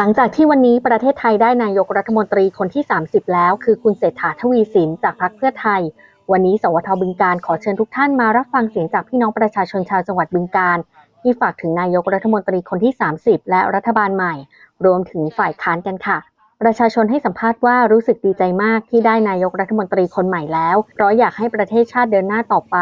หลังจากที่วันนี้ประเทศไทยได้นายกรัฐมนตรีคนที่ 30 แล้ว คือคุณเศรษฐาทวีสินจากพรรคเพื่อไทย วันนี้สวทบึงการขอเชิญทุกท่านมารับฟังเสียงจากพี่น้องประชาชนชาวจังหวัดบึงการ ที่ฝากถึงนายกรัฐมนตรีคนที่ 30 และรัฐบาลใหม่ รวมถึงฝ่ายค้านกันค่ะ ประชาชนให้สัมภาษณ์ว่ารู้สึกดีใจมากที่ได้นายกรัฐมนตรีคนใหม่แล้ว เพราะอยากให้ประเทศชาติเดินหน้าต่อไป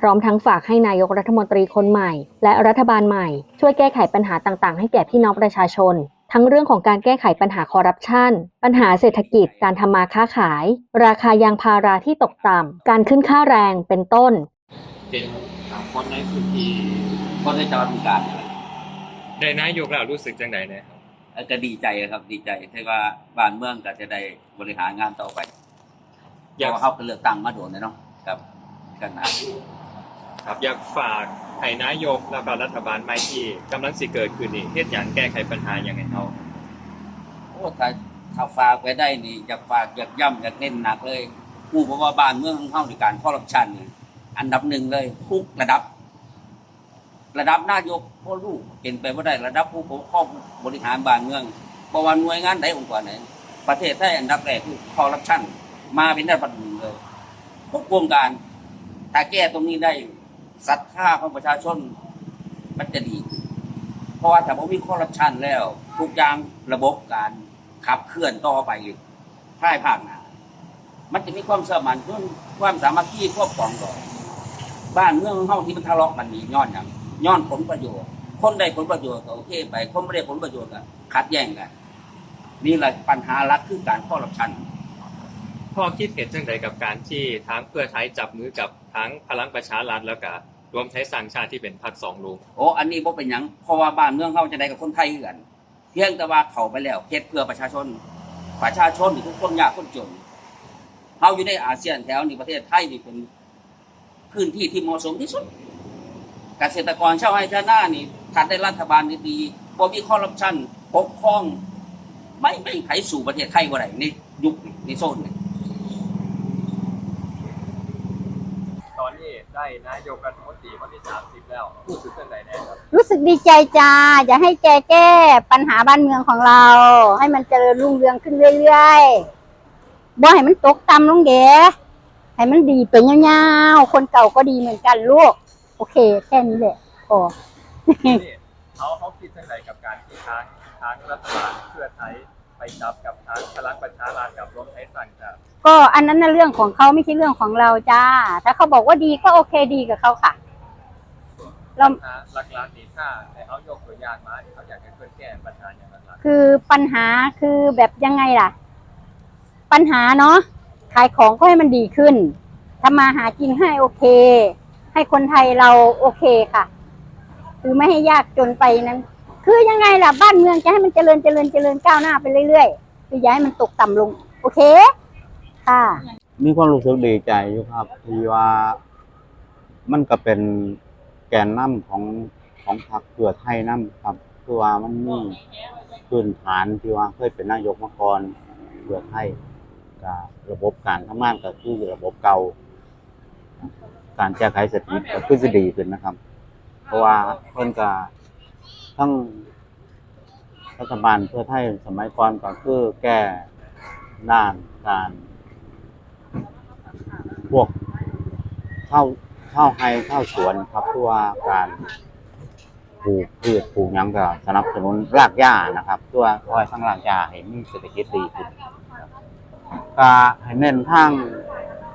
พร้อมทั้งฝากให้นายกรัฐมนตรีคนใหม่ และรัฐบาลใหม่ ช่วยแก้ไขปัญหาต่างๆ ให้แก่พี่น้องประชาชน ทั้งเรื่องของการแก้ไขปัญหาคอร์รัปชัน ปัญหาเศรษฐกิจ การทำมาค้าขาย ราคายางพาราที่ตกต่ำ การขึ้นค่าแรง เป็นต้น เป็นคนในพื้นที่คนในจังหวัดบึงกาฬนี่แหละได้นายกแล้วรู้สึกจังไดเนี่ยครับแล้วก็ดีใจครับดีใจที่ว่าบ้านเมืองก็จะได้บริหารงานต่อไปเพอยากราะว่าเขาก็เลือกตั้งมาโดนเลยเนาะครับกันนะครับอยากฝาก ให้นายกแล้วก็รัฐบาลใหม่ที่กำลังสิเกิดขึ้นนี่เฮ็ดหยังแก้ไขปัญหาย่างไงเขาโอ้ถ้าถ้าฝากไปได้นี่อยากฝากอยากย่ำอยากเน้นหนักเลยผู้เพราะว่าบ้านเมืองของเขาในการคอร์รัปชันนี่อันดับหนึ่งเลยทุกระดับ ระดับนายกพ่อลูกเป็นไปว่าได้ระดับผู้ปกครองบริหารบ้านเมืองเพระว่าหน่วยงานใดองค์กรไหนประเทศไทยอันดับแรกคือคอร์รัปชันมาเป็นอันดับหนึ่งเลยทุกวงการถ้าแก้ตรงนี้ได้ ศรัทธาของประชาชนมันจะดี เพราะว่าถ้าผมมีคอร์รัปชันแล้ว ทุกอย่างระบบการขับเคลื่อนต่อไปภายภาคหน้ามันจะมีความเสมานเพิ่มความสามัคคีควบปองดอบ้านเมืองของเฮาที่มันทะเลาะกันนี่ย้อนอย่างย้อนผลประโยชน์ คนได้ผลประโยชน์ก็โอเคไป คนไม่ได้ผลประโยชน์ก็ขัดแย้งกันนี่แหละปัญหาหลักคือการคอร์รัปชัน พ่อคิดเห็นจังไดกับการที่ทางเพื่อไทยจับมือกับทั้งพลังประชารัฐแล้วก็รวมไทยสร้างชาติที่เป็นพรรคสองลุงโอ้อันนี้บ่เป็นหยังเพราะว่าบ้านเมืองเขาจะได้กับคนไทยคือกัน เพียงแต่ว่าเขาไปแล้วเฮ็ดเพื่อประชาชน ประชาชนนี่ทุกคนยากคนจนเฮาอยู่ในอาเซียนแถวนี้ประเทศไทยนี่เป็นพื้นที่ที่เหมาะสมที่สุด เกษตรกรชาวไร่ชาวนานี่ถ้าได้รัฐบาลดีๆบ่มีคอร์รัปชันปกครอง ไม่ไม่ไผสู่ประเทศไทยบ่ได้ในยุคนี้ในโซนนี้ ตอนนี้ ได้นายกรัฐมนตรีคนที่30 แล้วรู้สึกจังไดแน่ครับรู้สึกดีใจจ้าจะให้แกแก้ปัญหาบ้านเมืองของเรา ให้มันเจริญรุ่งเรืองขึ้นเรื่อยๆบ่ให้มันตกต่ำลงเด๋ให้มันดีไปยาวๆคนเก่าก็ดีเหมือนกันลูก โอเค แค่นี้แหละพอ นี่เขาเขาคิดจังไดกับการที่ทางทางรัฐบาลเพื่อไทย ไปจับกับทางพลังประชารัฐกับรวมไทยสร้างชาติก็อันนั้นน่ะเรื่องของเขาไม่ใช่เรื่องของเราจ้า ถ้าเขาบอกว่าดีก็โอเคดีกับเขาค่ะ เรานะหลักๆนี่ถ้าให้เขายกตัวอย่างมาที่เขาอยากให้เพื่อนแก้ปัญหาอย่างหลักคือปัญหาคือแบบยังไงล่ะ ปัญหาเนาะขายของก็ให้มันดีขึ้นทำมาหากินให้โอเค ให้คนไทยเราโอเคค่ะ คือไม่ให้ยากจนไปนั้น คือยังไงล่ะบ้านเมืองจะให้มันเจริญเจริญเจริญก้าวหน้าไปเรื่อยๆคืออย่าให้มันตกต่ำลง โอเค ค่ะ มีความรู้สึกดีใจอยู่ครับ ที่ว่า มันก็เป็นแกนนำของของพรรคเพื่อไทยนำครับคือว่ามันมีพื้นฐานที่ว่าเคยเป็นนายกมาก่อนเพื่อไทยก็ระบบการทำงานก็คือระบบเก่า การแก้ไขเศรษฐกิจก็คือสิดีขึ้นนะครับ เพราะว่าเพิ่นก็ ทั้งรัฐบาลเพื่อไทยสมัยก่อนก็คือแก้ด้านการพวกข้าวข้าวไฮข้าวสวนครับเพื่อว่าการปลูกพืชปลูกยังก็สนับสนุนรากหญ้านะครับเพื่อคอยสร้างรากหญ้าให้มีเศรษฐกิจดีขึ้นก็ให้เน้นทาง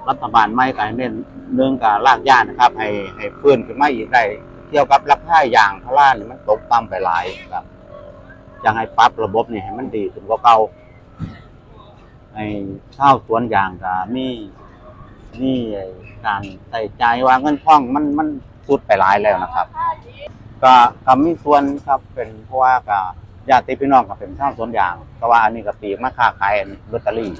รัฐบาลไม่ก็ให้เน้นเรื่องการรากหญ้านะครับ ให้ให้ฟื้นขึ้นมาอีกได้ เกี่ยวกับราคายางพารานี่มันตกต่ำไปหลายครับอยากให้ปรับระบบนี่ให้มันดีขึ้นกว่าเก่าให้ข้าวสวนยางก็มีนี่ไอการใส่ใจว่าเงินท่องมันมันสุดไปหลายแล้วนะครับ ก็ก็มีส่วนครับเป็นเพราะว่าก็ญาติพี่น้องก็เป็นชาวสวนยางแต่ว่าอันนี้ก็ปีกมาค้าขายลอตเตอรี่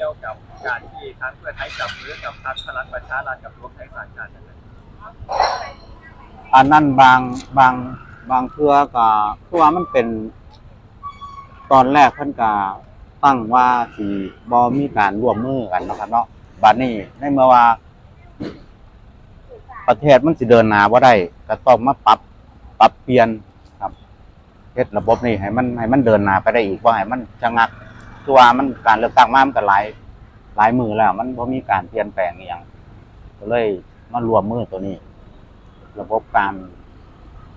กี่ยวกับการที่ทางเพื่อไทยจับมือกับทางพลังประชารัฐกับรวมไทยสร้างชาติจังไดอันนั้นบางบางบางเทื่อก็คือว่ามันเป็น ตอนแรกเพิ่นก็ตั้งว่าสิบ่มีการร่วมมือกันเนาะครับเนาะบัดนี้ในเมื่อว่า ประเทศมันสิเดินหน้าบ่าได้ก็ต้องมาปรับปรับเปลี่ยนเฮ็ดระบบนี้ให้มันให้มันเดินหน้าไปได้อีกบ่าให้มันชะงัก คือว่ามันการเลือกตั้งมามันก็หลายหลายมือแล้ว มันบ่มีการเปลี่ยนแปลงอหย่างก็เลยมารวมมือตัวนี้ ระบบการ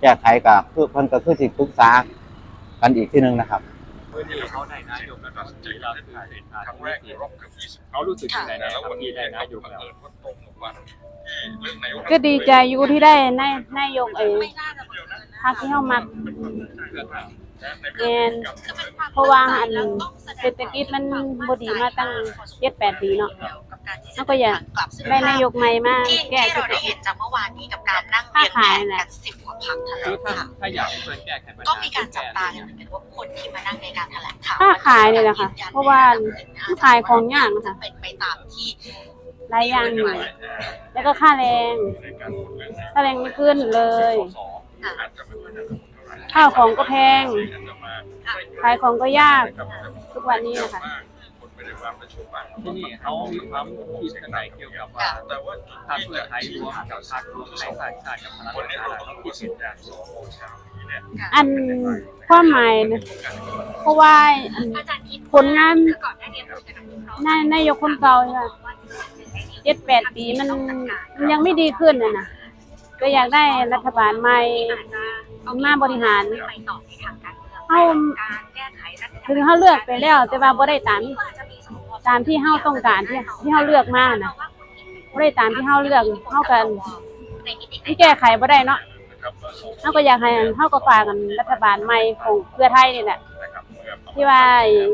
แก้ไขก็คือเพิ่นก็คือสิปรึกษากันอีกทีหนึงนะครับ เมื่อนี้เขาได้นายกแล้วครับที่เราคือเศรษฐาทวีสินเขารู้สึกยังไงนะครับที่ได้นายกแล้วก็ดีใจอยู่ที่ได้นายนายกเอพักที่เข้ามา แมนเพราะว่าอันเศรษฐกิจมันบ่ดีมาตั้งเจ็ดแปดปีเนาะแล้วก็อยากได้นายกใหม่มาแก้ที่เราได้เห็นจากเมื่อวานนี้กับการนั่งเรียงแผนกันสิบกว่าพักแถลงถ้าข่าวถ้าอยากให้เพื่อนแก้ไขปัญหาก็มีการจับตากันเหมือนกันว่าคนที่มานั่งในการแถลงข่าวค่าขายเนี่ยแหละค่ะเพราะว่าผู้ขายของยากนะคะเป็นไปตามที่หลายอย่างอยู่แล้วก็ค่าแรงค่าแรงไม่ขึ้นเลย ข้าวของก็แพง ขายของก็ยาก ทุกวันนี้นะคะที่นี่เขามีความคิดกันไหนเกี่ยวกับว่าพรรคเพื่อไทยรวมกับพรรครวมไทยสร้างชาติกับพลังประชารัฐเขาคิดเห็นอย่างอันความหมายนะเพราะว่าอันผลงานนายนายกคนเก่าเนี่ยเจ็ดแปดปีมันมันยังไม่ดีขึ้นนะนะ ก็อยากได้รัฐบาลใหม่มาบริหารเฮาถึงเฮาเลือกไปแล้ว แต่ว่าบ่ได้ตามตามที่เฮาต้องการที่ที่เฮาเลือกมานะบ่ได้ตามที่เฮาเลือกเฮากันที่แก้ไขบ่ได้เนาะเขาก็อยากให้เขาก็ฝากกันรัฐบาลใหม่ของเพื่อไทยนี่แหละที่ว่า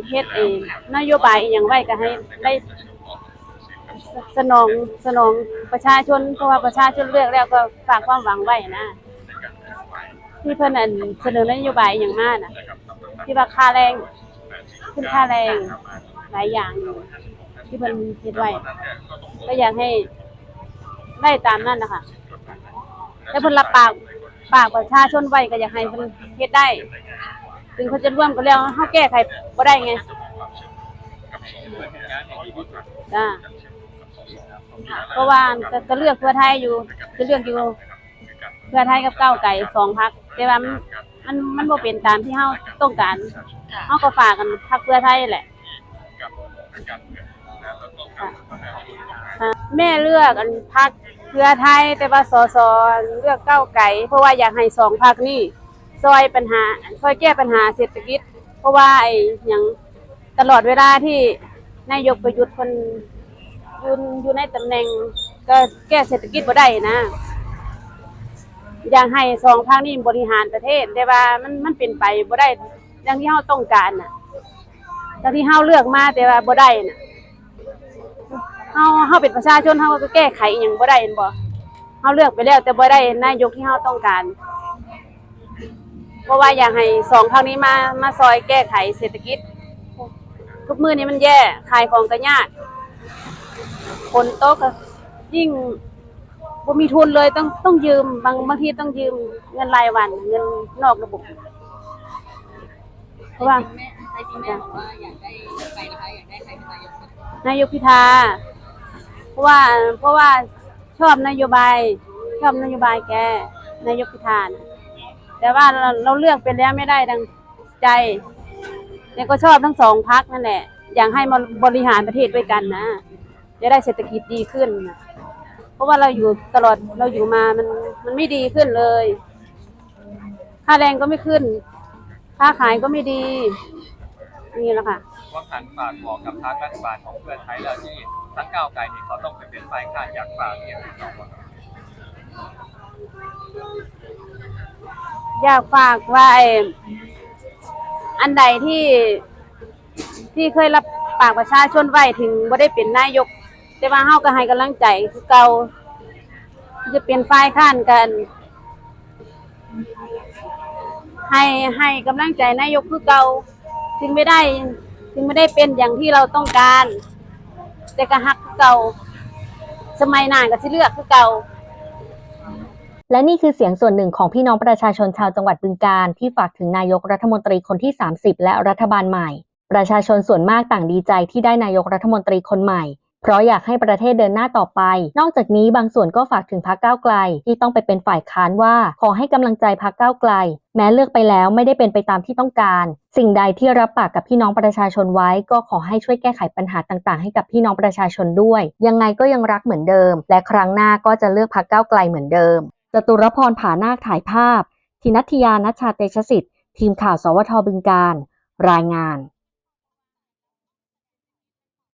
เฮ็ดเองนโยบายอหย่างไว้ก็ให้ได้ สนองสนองประชาชนเพราะว่าประชาชนเลือกแล้วก็ฝากความหวังไว้นะที่เพิ่นอันเสนอนโยบายอย่างมากนะที่ว่าค่าแรงขึ้นค่าแรงหลายอย่างอยู่ที่เพิ่นเฮ็ดไว้ก็อยากให้ได้ตามนั้นนะคะแล้วเพิ่นรับปากปากประชาชนไว้ก็อยากให้เพิ่นเฮ็ดได้ ถึงเขาจะร่วมกันแล้วเฮาแก้ไขบ่ได้ไงเพื่อนงานอย่างที่ดีสุดจ้า เพราะว่าก็ก็เลือกเพื่อไทยอยู่จะเลือกอยู่เพื่อไทยกับก้าวไก่สองพรรคแต่ว่ามันมันมันบ่เป็นตามที่เฮาต้องการเฮาก็ฝากกันพรรคเพื่อไทยแหละค่ะแม่เลือกอันพรรคเพื่อไทยแต่ว่าสสเลือกก้าวไก่เพราะว่าอยากให้สองพรรคนี้ซอยปัญหาซอยแก้ปัญหาเศรษฐกิจ เพราะว่าไอ้หยังตลอดเวลาที่นายกประยุทธ์คน อยู่อยู่ในตำแหน่งก็แก้เศรษฐกิจบ่ได้นะ อยากให้สองภาคนี้บริหารประเทศ แต่ว่ามันมันเป็นไปบ่ได้อย่างที่เฮาต้องการน่ะอย่างที่เฮาเลือกมาแต่ว่าบ่ได้น่ะเฮาเฮาเป็นประชาชนเฮาก็แก้ไขอหยังบ่ได้เห็นบ่เฮาเลือกไปแล้ว แต่บ่ได้นายกที่เฮาต้องการ เพราะว่าอยากให้สองภาคนี้มามาซอยแก้ไขเศรษฐกิจทุกมื้อนี้มันแย่ขายของก็ยาก คนโตกก็ยิ่งบ่มีทุนเลยต้องต้องยืมบางบางทีต้องยืมเงินรายวัน เงินนอกระบบ เพราะว่านายกพิธาเพราะว่าเพราะว่าชอบนโยบายชอบนโยบายแกนายกพิธานะแต่ว่าเราเราเลือกไปแล้วไม่ได้ดังใจแต่ก็ชอบทั้งสองพักนั่นแหละ อยากให้มาบริหารประเทศด้วยกันนะ จะได้เศรษฐกิจดีขึ้นนะเพราะว่าเราอยู่ตลอดเราอยู่มามันมันไม่ดีขึ้นเลย ค่าแรงก็ไม่ขึ้น ค่าขายก็ไม่ดี นี่แหละค่ะ ว่าการฝากบอกกับพรรครัฐบาลของเพื่อนไทยแล้วที่ทั้งก้าวไกลนี่เขาต้องไปเป็นฝ่ายค้านอยากฝากเนี่ยพี่น้องว่าอยากฝากว่าไอ้อันใดที่ที่เคยรับปากประชาชนไว้ถึงบ่ได้เป็นนายก แต่ว่าเฮาก็ให้กำลังใจคือเก่าจะเป็นฝ่ายค้านกัน ให้ให้กำลังใจนายกคือเก่าถึงไม่ได้ถึงไม่ได้เป็นอย่างที่เราต้องการ แต่ก็ฮักคือเก่าสมัยหน้าก็สิเลือกคือเก่าและนี่คือเสียงส่วนหนึ่งของพี่น้องประชาชนชาวจังหวัดบึงการที่ฝากถึงนายกรัฐมนตรีคนที่ 30 และรัฐบาลใหม่ ประชาชนส่วนมากต่างดีใจที่ได้นายกรัฐมนตรีคนใหม่ เพราะอยากให้ประเทศเดินหน้าต่อไป นอกจากนี้บางส่วนก็ฝากถึงพักก้าวไกล ที่ต้องไปเป็นฝ่ายค้านว่า ขอให้กำลังใจพักก้าวไกล แม้เลือกไปแล้วไม่ได้เป็นไปตามที่ต้องการ สิ่งใดที่รับปากกับพี่น้องประชาชนไว้ ก็ขอให้ช่วยแก้ไขปัญหาต่างๆ ให้กับพี่น้องประชาชนด้วย ยังไงก็ยังรักเหมือนเดิม และครั้งหน้าก็จะเลือกพักก้าวไกลเหมือนเดิมจตุรพรผานาคถ่ายภาพธินัทยานัชชาเตชะสิทธิ์ ทีมข่าว สวทบึงการ รายงาน